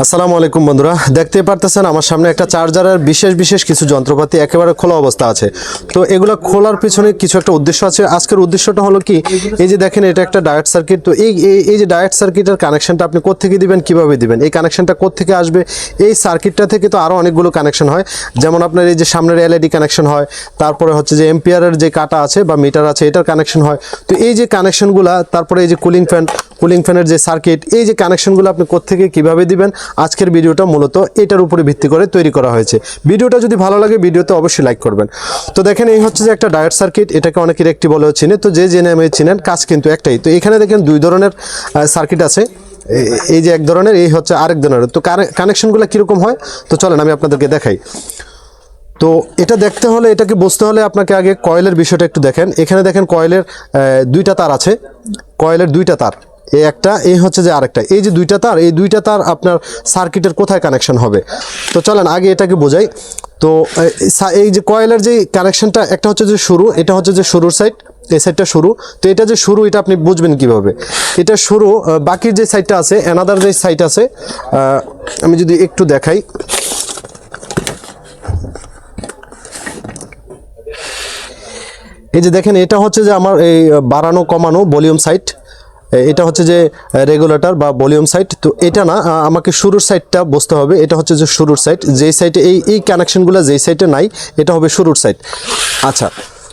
আসসালামু আলাইকুম বন্ধুরা দেখতে পারতেছেন আমার সামনে একটা চার্জারের বিশেষ বিশেষ কিছু যন্ত্রপাতি একেবারে খোলা অবস্থা আছে। তো এগুলো খোলার পিছনে কিছু একটা উদ্দেশ্য আছে। আজকের উদ্দেশ্যটা হলো কি, এই যে দেখেন এটা একটা ডায়েট সার্কিট, তো এই, এই- যে ডায়েট সার্কিটের কানেকশনটা আপনি কোত্থেকে দিবেন, কীভাবে দিবেন? এই কানেকশনটা কোত্থেকে আসবে? এই সার্কিটটা থেকে তো আরও অনেকগুলো কানেকশন হয়। যেমন আপনার এই যে সামনের এলইডি কানেকশন হয়, তারপরে হচ্ছে যে এম্পিয়ারের যে কাটা আছে বা মিটার আছে, এটার কানেকশন হয়। তো এই যে কানেকশনগুলো, তারপরে এই যে কুলিং ফ্যান, কুলিং ফ্যানের যে সার্কিট, এই যে কানেকশনগুলো আপনি কোত্থেকে, কীভাবে দিবেন? আজকের ভিডিওটা মূলত এটার উপরে ভিত্তি করে তৈরি করা হয়েছে। ভিডিওটা যদি ভালো লাগে, ভিডিওতে অবশ্যই লাইক করবেন। তো দেখেন, এই হচ্ছে যে একটা ডায়েট সার্কিট এটাকে অনেকের একটি বলেও চিনে। তো যে জেনে আমি চিনেন, কাজ কিন্তু একটাই। তো এখানে দেখেন দুই ধরনের সার্কিট আছে। এই যে এক ধরনের, এই হচ্ছে আরেক ধরনের। তো কানেকশনগুলো কীরকম হয়? তো চলেন, আমি আপনাদেরকে দেখাই। তো এটা দেখতে হলে, এটাকে বুঝতে হলে আপনাকে আগে কয়েলের বিষয়টা একটু দেখেন। এখানে দেখেন কয়েলের দুইটা তার আছে। কয়েলের দুইটা তার। এই একটা এই হচ্ছে যে আরেকটা। এই যে দুইটা তার, এই দুইটা তার আপনার সার্কিটের কোথায় কানেকশন হবে? তো চলেন, আগে এটাকে বোঝাই। তো এই যে কয়েলের যে কানেকশনটা একটা হচ্ছে যে শুরু, এটা হচ্ছে যে শুরুর সাইড এই সাইডটা শুরু। তো এটা যে শুরু, এটা আপনি বুঝবেন কীভাবে? এটা শুরু বাকির যে সাইডটা আছে অ্যানাদার যে সাইড আছে আমি যদি একটু দেখাই। এই যে দেখেন, এটা হচ্ছে যে আমার এই বাড়ানো কমানো ভলিউম সাইট এটা হচ্ছে যে রেগুলেটর বা ভলিউম সাইট তো এটা না আমাকে শুরুর সাইডটা বসতে হবে। এটা হচ্ছে যে শুরুর সাইট যেই সাইটে এই এই কানেকশনগুলো যেই সাইটে নাই, এটা হবে শুরুর সাইট আচ্ছা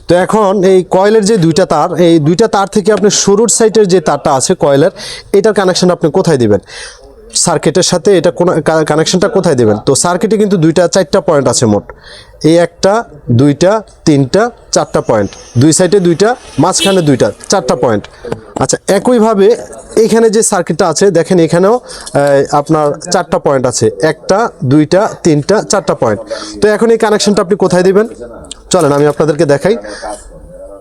তো এখন এই কয়েলের যে দুইটা তার, এই দুইটা তার থেকে আপনি শুরুর সাইটের যে তারটা আছে কয়েলের এটার কানেকশন আপনি কোথায় দিবেন? সার্কিটের সাথে এটা কোন কানেকশনটা কোথায় দেবেন? তো সার্কিটে কিন্তু দুইটা, চারটা পয়েন্ট আছে মোট। এই একটা, দুইটা, তিনটা, চারটা পয়েন্ট দুই সাইডে দুইটা, মাঝখানে দুইটা, চারটা পয়েন্ট আচ্ছা একইভাবে এইখানে যে সার্কিটটা আছে, দেখেন এখানেও আপনার চারটা পয়েন্ট আছে। একটা, দুইটা, তিনটা, চারটা পয়েন্ট তো এখন এই কানেকশনটা আপনি কোথায় দিবেন? চলেন, আমি আপনাদেরকে দেখাই।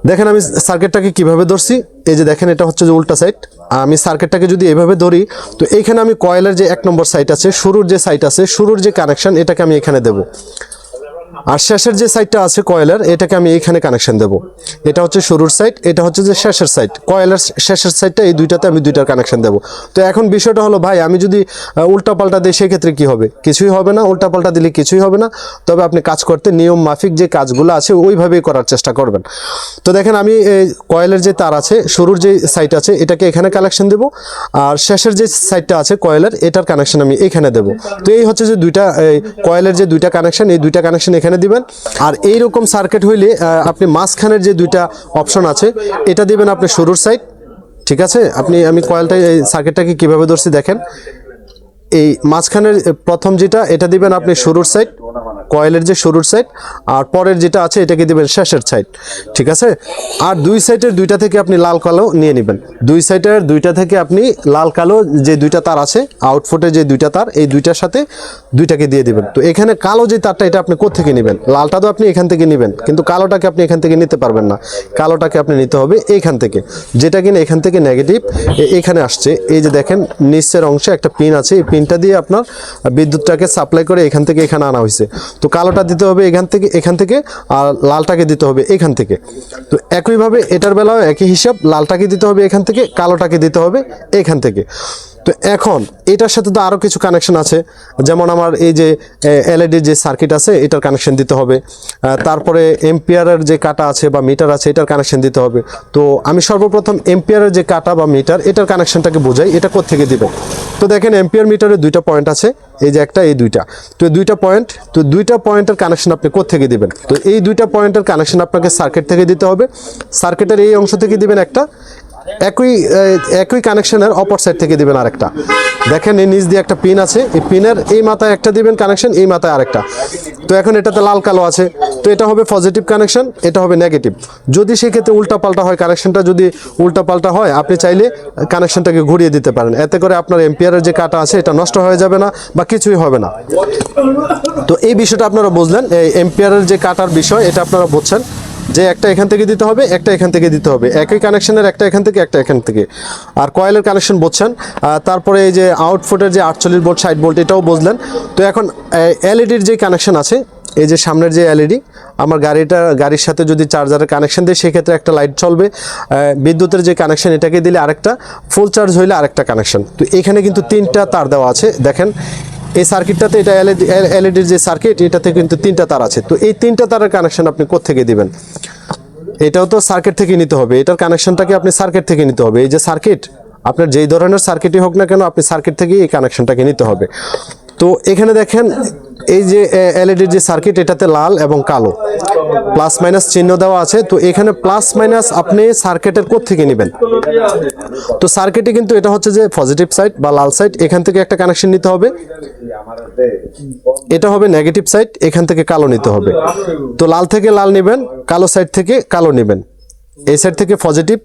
দেখেন, আমি সার্কিটটাকে কীভাবে ধরছি? এই যে দেখেন, এটা হচ্ছে যে উল্টা সাইড আমি সার্কিটটাকে যদি এভাবে ধরি, তো এইখানে আমি কয়েলের যে এক নম্বর সাইট আছে, শুরুর যে সাইট আছে, শুরুর যে কানেকশন এটাকে আমি এখানে দেব। আর শেষের যে সাইডটা আছে কয়েলের, এটাকে আমি এইখানে কানেকশন দেব। এটা হচ্ছে শুরুর সাইড এটা হচ্ছে যে শেষের সাইড কয়েলের শেষের সাইডটা এই দুইটাতে আমি দুইটার কানেকশন দেব। তো এখন বিষয়টা হলো, ভাই, আমি যদি উল্টা পাল্টা দিই সেক্ষেত্রে কি হবে? কিছুই হবে না উল্টা পাল্টা দিলে কিছুই হবে না। তবে আপনি কাজ করতে নিয়ম মাফিক যে কাজগুলো আছে, ওইভাবেই করার চেষ্টা করবেন। তো দেখেন, আমি এই কয়েলের যে তার আছে, শুরুর যে সাইট আছে, এটাকে এখানে কানেকশন দেব। আর শেষের যে সাইডটা আছে কয়েলের, এটার কানেকশন আমি এখানে দেব। তো এই হচ্ছে যে দুইটা কয়েলের যে দুইটা কানেকশন এই দুইটা কানেকশন এখানে দিবেন। আর এই রকম সার্কিট হইলে আপনি মাঝখানের যে দুইটা অপশন আছে, এটা দিবেন আপনি শুরুর সাইড ঠিক আছে? আপনি, আমি কয়েলটা এই সার্কিটটাকে কীভাবে ধরছি দেখেন। এই মাঝখানের প্রথম যেটা, এটা দিবেন আপনি শুরুর সাইড কয়েলের যে শুরুর সাইড আর পরের যেটা আছে এটাকে দেবেন শেষের সাইড ঠিক আছে? আর দুই সাইডের দুইটা থেকে আপনি লাল কালো নিয়ে নেবেন। দুই সাইডের দুইটা থেকে আপনি লাল কালো যে দুইটা তার আছে আউটফুটে যে দুইটা তার, এই দুইটার সাথে দুইটাকে দিয়ে দিবেন। তো এখানে কালো যে তারটা, এটা আপনি কোত্থেকে নেবেন? লালটা তো আপনি এখান থেকে নেবেন, কিন্তু কালোটাকে আপনি এখান থেকে নিতে পারবেন না। কালোটাকে আপনি নিতে হবে এইখান থেকে। যেটা কিনা এখান থেকে নেগেটিভ এখানে আসছে। এই যে দেখেন, নিচের অংশে একটা পিন আছে। এই পিনটা দিয়ে আপনার বিদ্যুৎটাকে সাপ্লাই করে এখান থেকে এখানে আনা হয়েছে। তো কালোটা দিতে হবে এখান থেকে এখান থেকে, আর লালটাকে দিতে হবে এখান থেকে। তো একইভাবে এটার বেলাও একই হিসাব, লালটাকে দিতে হবে এখান থেকে, কালোটাকে দিতে হবে এখান থেকে। তো এখন এটার সাথে তো আরও কিছু কানেকশন আছে। যেমন আমার এই যে এলইডি যে সার্কিট আছে, এটার কানেকশন দিতে হবে। তারপরে এম্পিয়ারের যে কাটা আছে বা মিটার আছে, এটার কানেকশন দিতে হবে। তো আমি সর্বপ্রথম এম্পিয়ারের যে কাটা বা মিটার এটার কানেকশনটাকে বোঝাই, এটা কোত্থেকে দিবেন তো দেখেন এম্পিয়ার মিটারে দুইটা পয়েন্ট আছে, এই যে একটা, এই দুইটা। তো দুইটা পয়েন্ট তো দুইটা পয়েন্টের কানেকশন আপনি কোত্থেকে দিবেন? তো এই দুইটা পয়েন্টের কানেকশন আপনাকে সার্কিট থেকে দিতে হবে। সার্কিটের এই অংশ থেকে দিবেন একটা একই একই কানেকশনের অপর সাইড থেকে দিবেন আরেকটা। দেখেন এই নিচ দিয়ে একটা পিন আছে। এই পিনের এই মাথায় একটা দিবেন কানেকশন এই মাথায় আরেকটা। তো এখন এটাতে লাল, কালো আছে। তো এটা হবে পজিটিভ কানেকশন এটা হবে নেগেটিভ যদি সেক্ষেত্রে উল্টা পাল্টা হয় কানেকশনটা যদি উল্টা পাল্টা হয়, আপনি চাইলে কানেকশনটাকে ঘুরিয়ে দিতে পারেন। এতে করে আপনার এম্পিয়ারের যে কাটা আছে, এটা নষ্ট হয়ে যাবে না বা কিছুই হবে না। তো এই বিষয়টা আপনারা বুঝলেন। এই এম্পিয়ারের যে কাটার বিষয়, এটা আপনারা বুঝছেন। যে একটা এখান থেকে দিতে হবে, একটা এখান থেকে দিতে হবে। একই কানেকশনের একটা এখান থেকে, একটা এখান থেকে। আর কয়েলের কানেকশন বুঝছেন তারপরে এই যে আউটফুটের যে আটচল্লিশ ভোল্ট ষাট ভোল্ট এটাও বুঝলেন তো এখন এলইডির যে কানেকশন আছে, এই যে সামনের যে এলইডি আমার গাড়িটা, গাড়ির সাথে যদি চার্জারের কানেকশন দেয়, সেক্ষেত্রে একটা লাইট চলবে। বিদ্যুতের যে কানেকশন এটাকে দিলে আরেকটা ফুল চার্জ হইলে আরেকটা কানেকশন তো এখানে কিন্তু তিনটা তার দেওয়া আছে। দেখেন এই সার্কিটটাতে এটা এলইডির যে সার্কিট, এটাতে কিন্তু তিনটা তার আছে। তো এই তিনটা তারের কানেকশন আপনি কোত্থেকে দিবেন? এটাও তো সার্কিট থেকে নিতে হবে। এটার কানেকশনটাকে আপনি সার্কিট থেকে নিতে হবে। এই যে সার্কিট আপনার যেই ধরনের সার্কিটই হোক না কেন, আপনি সার্কিট থেকেই এই কানেকশনটাকে নিতে হবে। তো এখানে দেখেন, এই যে এলইডির যে সার্কিট এটাতে লাল এবং কালো। প্লাস মাইনাস চিহ্ন দেওয়া আছে, তো এখানে প্লাস মাইনাস আপনি সার্কিটের কোথ থেকে নেবেন? তো সার্কিটে কিন্তু এটা হচ্ছে যে পজিটিভ সাইড বা লাল সাইড, এখান থেকে একটা কানেকশন নিতে হবে। এটা হবে নেগেটিভ সাইড, এখান থেকে কালো নিতে হবে। তো লাল থেকে লাল নেবেন, কালো সাইড থেকে কালো নেবেন। এই সাইড থেকে পজিটিভ।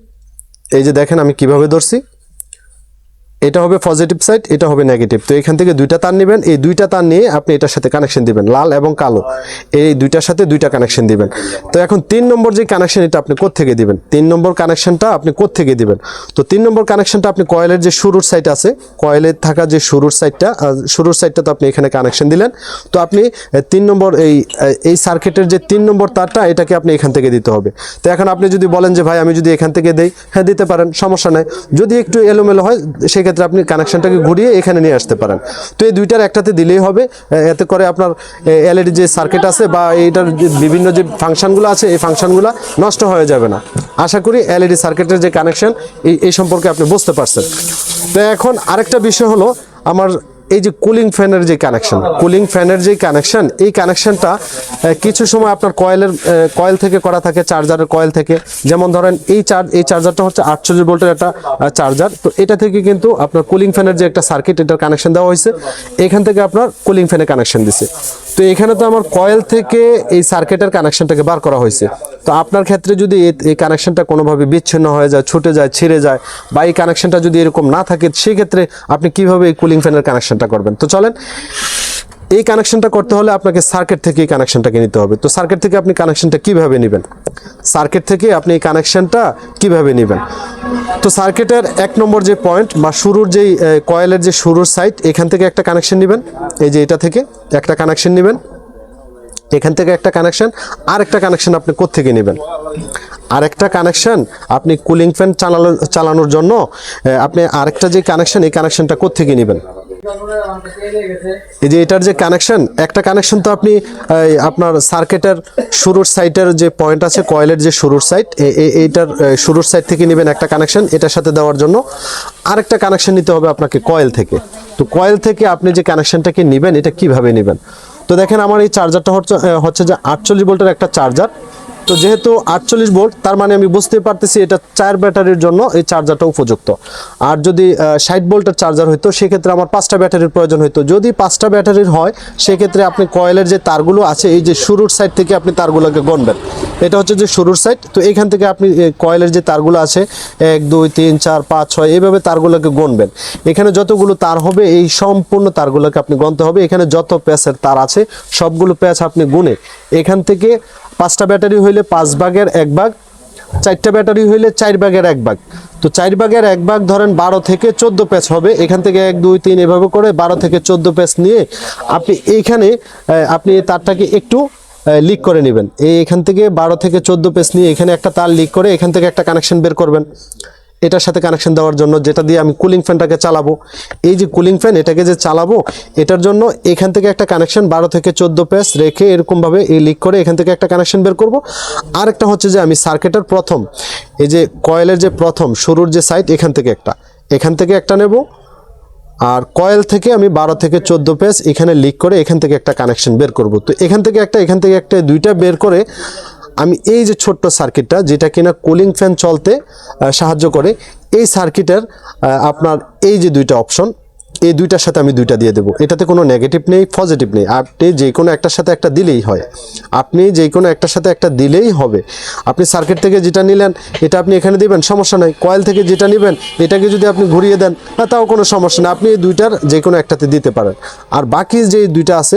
এই যে দেখেন আমি কীভাবে ধরছি। এটা হবে পজিটিভ সাইড এটা হবে নেগেটিভ তো এখান থেকে দুইটা তার নেবেন, এই দুইটা তার নিয়ে আপনি এটার সাথে কানেকশন দিবেন, লাল এবং কালো। এই দুইটার সাথে দুইটা কানেকশন দিবেন। তো এখন তিন নম্বর যে কানেকশন এটা আপনি কোত্থেকে দিবেন? তিন নম্বর কানেকশনটা আপনি কোত্থেকে দিবেন? তো তিন নম্বর কানেকশনটা আপনি কয়েলের যে শুরুর সাইড আছে কয়েলের থাকা যে শুরুর সাইডটা শুরুর সাইডটা তো আপনি এখানে কানেকশন দিলেন। তো আপনি তিন নম্বর এই এই সার্কিটের যে তিন নম্বর তারটা, এটাকে আপনি এখান থেকে দিতে হবে। তো এখন আপনি যদি বলেন যে, ভাই, আমি যদি এখান থেকে দেই হ্যাঁ দিতে পারেন, সমস্যা নাই। যদি একটু এলোমেলো হয়, সেক্ষেত্রে আপনি কানেকশনটাকে ঘুরিয়ে এখানে নিয়ে আসতে পারেন। তো এই দুইটার একটাতে দিলেই হবে। এতে করে আপনার এলইডি যে সার্কিট আছে বা এইটার যে বিভিন্ন যে ফাংশনগুলো আছে, এই ফাংশনগুলো নষ্ট হয়ে যাবে না। আশা করি এলইডি সার্কিটের যে কানেকশন এই এই সম্পর্কে আপনি বুঝতে পারছেন। তো এখন আরেকটা বিষয় হলো, আমার এই যে কুলিং ফ্যানের যে কানেকশন কুলিং ফ্যানের যে কানেকশন এই কানেকশনটা কিছু সময় আপনার কয়েলের কয়েল থেকে করা থাকে চার্জারের কয়েল থেকে। যেমন ধরেন এই চার্জ এই চার্জারটা হচ্ছে আটচল্লিশ ভোল্টের একটা চার্জার তো এটা থেকে কিন্তু আপনার কুলিং ফ্যানের যে একটা সার্কিট এটার কানেকশন দেওয়া হয়েছে। এখান থেকে আপনার কুলিং ফ্যানের কানেকশন দিছে। তো এখানে তো আমার কয়েল থেকে এই সার্কিটের কানেকশনটাকে বার করা হয়েছে। তো আপনার ক্ষেত্রে যদি এই- কানেকশনটা কোনোভাবে বিচ্ছিন্ন হয়ে যায়, ছুটে যায়, ছিঁড়ে যায় বা এই কানেকশনটা যদি এরকম না থাকে, সেক্ষেত্রে আপনি কীভাবে এই কুলিং ফ্যানের কানেকশনটা করবেন। তো চলেন, এই কানেকশনটা করতে হলে আপনাকে সার্কিট থেকে এই কানেকশনটাকে নিতে হবে। তো সার্কিট থেকে আপনি কানেকশনটা কীভাবে নেবেন? সার্কিট থেকে আপনি এই কানেকশনটা কীভাবে নেবেন? তো সার্কিটের এক নম্বর যে পয়েন্ট বা শুরুর যেই কয়েলের যে শুরুর সাইড এখান থেকে একটা কানেকশন নেবেন। এই যে এটা থেকে একটা কানেকশন নেবেন। এখান থেকে একটা কানেকশন আর একটা কানেকশন আপনি কোত্থেকে নেবেন? আরেকটা কানেকশন আপনি কুলিং ফ্যান চালানো, চালানোর জন্য আপনি আরেকটা যে কানেকশন এই কানেকশনটা কোত্থেকে নেবেন? এই যে এটার যে কানেকশন একটা কানেকশন তো আপনি আপনার সার্কিটের শুরুর সাইটের যে পয়েন্ট আছে কয়েলের যে শুরুর সাইড এইটার শুরুর সাইড থেকে নেবেন একটা কানেকশন এটার সাথে দেওয়ার জন্য আরেকটা কানেকশন নিতে হবে আপনাকে কয়েল থেকে। তো কয়েল থেকে আপনি যে কানেকশনটাকে নেবেন, এটা কীভাবে নেবেন? তো দেখেন আমার এই চার্জারটা হচ্ছে হচ্ছে যে আটচল্লিশ ভোল্টের একটা চার্জার তো যেহেতু আটচল্লিশ ভোল্ট, তার মানে আমি বুঝতে পারতেছি এটা চার ব্যাটারির জন্য এই চার্জারটা উপযুক্ত। আর যদি ষাট ভোল্টের চার্জার হইতো, সেক্ষেত্রে আমার পাঁচটা ব্যাটারির প্রয়োজন হইতো। যদি পাঁচটা ব্যাটারির হয়, সেক্ষেত্রে আপনি কয়েলের যে তারগুলো আছে, এই যে শুরুর সাইড থেকে আপনি তারগুলোকে গণবেন। এটা হচ্ছে যে শুরুর সাইড তো এখান থেকে আপনি কয়েলের যে তারগুলো আছে, এক, দুই, তিন, চার, পাঁচ, ছয়, এইভাবে তারগুলোকে গণবেন। এখানে যতগুলো তার হবে, এই সম্পূর্ণ তারগুলোকে আপনি গণতে হবে। এখানে যত প্যাচের তার আছে, সবগুলো প্যাচ আপনি গুনে। এখান থেকে পাঁচটা ব্যাটারি হইলে পাঁচ ভাগের এক ভাগ, চারটা ব্যাটারি হইলে চার ভাগের এক ভাগ। তো চার ভাগের এক ভাগ ধরেন বারো থেকে চোদ্দ প্যাচ হবে, এখান থেকে এক, দুই, তিন এভাবে করে বারো থেকে চোদ্দ প্যাচ নিয়ে আপনি এইখানে আপনি তারটাকে একটু লিক করে নেবেন। এখান থেকে বারো থেকে চোদ্দ পেস নিয়ে এখানে একটা তার লিক করে এখান থেকে একটা কানেকশন বের করবেন। এটার সাথে কানেকশন দেওয়ার জন্য, যেটা দিয়ে আমি কুলিং ফ্যানটাকে চালাবো। এই যে কুলিং ফ্যান এটাকে যে চালাবো, এটার জন্য এখান থেকে একটা কানেকশন বারো থেকে চোদ্দ পেস রেখে এরকমভাবে এই লিক করে এখান থেকে একটা কানেকশন বের করব। আরেকটা হচ্ছে যে আমি সার্কিটের প্রথম, এই যে কয়েলের যে প্রথম, শুরুর যে সাইড এখান থেকে একটা। এখান থেকে একটা নেব, আর কয়েল থেকে আমি বারো থেকে চোদ্দ পেজ এখানে লিক করে এখান থেকে একটা কানেকশন বের করব। তো এখান থেকে একটা, এখান থেকে একটা দুইটা বের করে আমি এই যে ছোট্ট সার্কিটটা যেটা কিনা কুলিং ফ্যান চলতে সাহায্য করে, এই সার্কিটের আপনার এই যে দুইটা অপশন এই দুইটার সাথে আমি দুইটা দিয়ে দেবো। এটাতে কোনো নেগেটিভ নেই পজিটিভ নেই। আপনি যে কোনো একটার সাথে একটা দিলেই হয়। আপনি যে কোনো একটার সাথে একটা দিলেই হবে। আপনি সার্কিট থেকে যেটা নিলেন, এটা আপনি এখানে দিবেন, সমস্যা নাই। কয়েল থেকে যেটা নেবেন, এটাকে যদি আপনি ঘুরিয়ে দেন, না, তাও কোনো সমস্যা নেই। আপনি এই দুইটার যে কোনো একটাতে দিতে পারেন। আর বাকি যে দুইটা আছে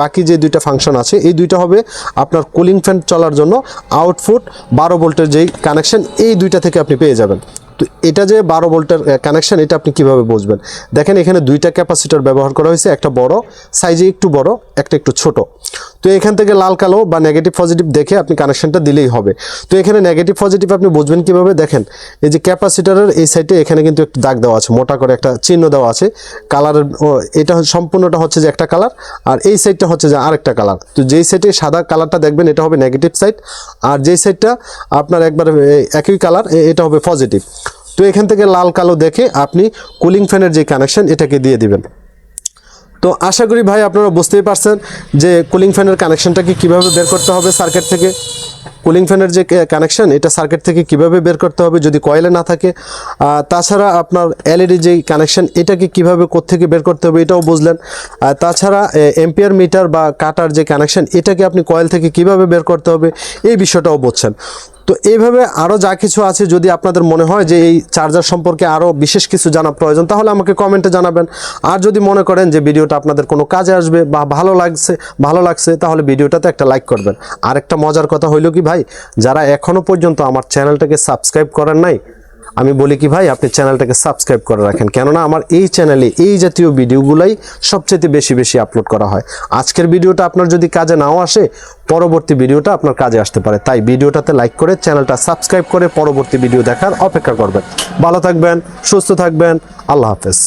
বাকি যে দুইটা ফাংশন আছে, এই দুইটা হবে আপনার কুলিং ফ্যান চলার জন্য আউটপুট বারো ভোল্টের যেই কানেকশন এই দুইটা থেকে আপনি পেয়ে যাবেন। তো এটা যে বারো ভোল্টের কানেকশন এটা আপনি কীভাবে বুঝবেন? দেখেন এখানে দুইটা ক্যাপাসিটার ব্যবহার করা হয়েছে, একটা বড় সাইজে একটু বড়, একটা একটু ছোট। তো এখান থেকে লাল, কালো বা নেগেটিভ পজিটিভ দেখে আপনি কানেকশনটা দিলেই হবে। তো এখানে নেগেটিভ পজিটিভ আপনি বুঝবেন কীভাবে? দেখেন, এই যে ক্যাপাসিটারের এই সাইডে এখানে কিন্তু একটু দাগ দেওয়া আছে, মোটা করে একটা চিহ্ন দেওয়া আছে। কালারের এটা সম্পূর্ণটা হচ্ছে যে একটা কালার আর এই সাইডটা হচ্ছে যে আরেকটা কালার তো যেই সাইডে সাদা কালারটা দেখবেন, এটা হবে নেগেটিভ সাইড আর যেই সাইডটা আপনার একবার একই কালার এটা হবে পজিটিভ তো এখান থেকে লাল কালো দেখে আপনি কুলিং ফ্যানের যে কানেকশান এটাকে দিয়ে দিবেন। তো আশা করি ভাই আপনারা বুঝতেই পারছেন যে কুলিং ফ্যানের কানেকশনটাকে কীভাবে বের করতে হবে সার্কেট থেকে। কুলিং ফ্যানের যে কানেকশন এটা সার্কিট থেকে কীভাবে বের করতে হবে যদি কয়েলে না থাকে? তাছাড়া আপনার এলইডি যে কানেকশন এটাকে কীভাবে থেকে বের করতে হবে এটাও বুঝলেন। তাছাড়া এম্পিয়ার মিটার বা কাটার যে কানেকশন এটাকে আপনি কয়েল থেকে কীভাবে বের করতে হবে এই বিষয়টাও বুঝছেন তো এইভাবে আরও যা কিছু আছে, যদি আপনাদের মনে হয় যে এই চার্জার সম্পর্কে আরও বিশেষ কিছু জানা প্রয়োজন, তাহলে আমাকে কমেন্টে জানাবেন। আর যদি মনে করেন যে ভিডিওটা আপনাদের কোনো কাজে আসবে বা ভালো লাগছে ভালো লাগছে, তাহলে ভিডিওটাতে একটা লাইক করবেন। আর একটা মজার কথা হইল কি ভাই, যারা এখনও পর্যন্ত আমার চ্যানেলটাকে সাবস্ক্রাইব করেন নাই, আমি বলি কি ভাই, আপনি চ্যানেলটাকে সাবস্ক্রাইব করে রাখেন। কেননা আমার এই চ্যানেলে এই জাতীয় ভিডিওগুলাই সবচেয়ে বেশি বেশি আপলোড করা হয়। আজকের ভিডিওটা আপনার যদি কাজে নাও আসে, পরবর্তী ভিডিওটা আপনার কাজে আসতে পারে। তাই ভিডিওটাতে লাইক করে চ্যানেলটা সাবস্ক্রাইব করে পরবর্তী ভিডিও দেখার অপেক্ষা করবেন। ভালো থাকবেন, সুস্থ থাকবেন, আল্লাহ হাফেজ।